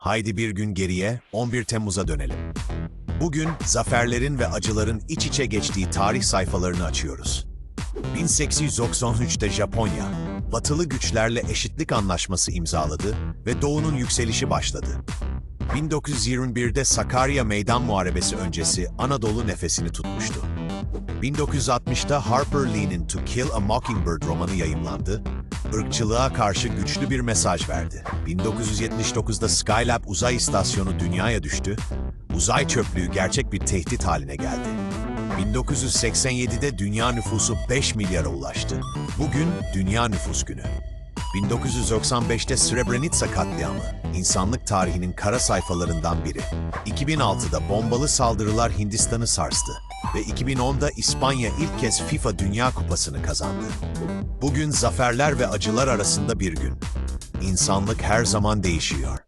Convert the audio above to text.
Haydi bir gün geriye 11 Temmuz'a dönelim. Bugün zaferlerin ve acıların iç içe geçtiği tarih sayfalarını açıyoruz. 1893'te Japonya, batılı güçlerle eşitlik anlaşması imzaladı ve Doğu'nun yükselişi başladı. 1921'de Sakarya Meydan Muharebesi öncesi Anadolu nefesini tutmuştu. 1960'da Harper Lee'nin To Kill a Mockingbird romanı yayımlandı, ırkçılığa karşı güçlü bir mesaj verdi. 1979'da Skylab uzay istasyonu dünyaya düştü, uzay çöplüğü gerçek bir tehdit haline geldi. 1987'de dünya nüfusu 5 milyara ulaştı. Bugün Dünya Nüfus Günü. 1995'te Srebrenica katliamı, insanlık tarihinin kara sayfalarından biri. 2006'da bombalı saldırılar Hindistan'ı sarstı ve 2010'da İspanya ilk kez FIFA Dünya Kupası'nı kazandı. Bugün zaferler ve acılar arasında bir gün. İnsanlık her zaman değişiyor.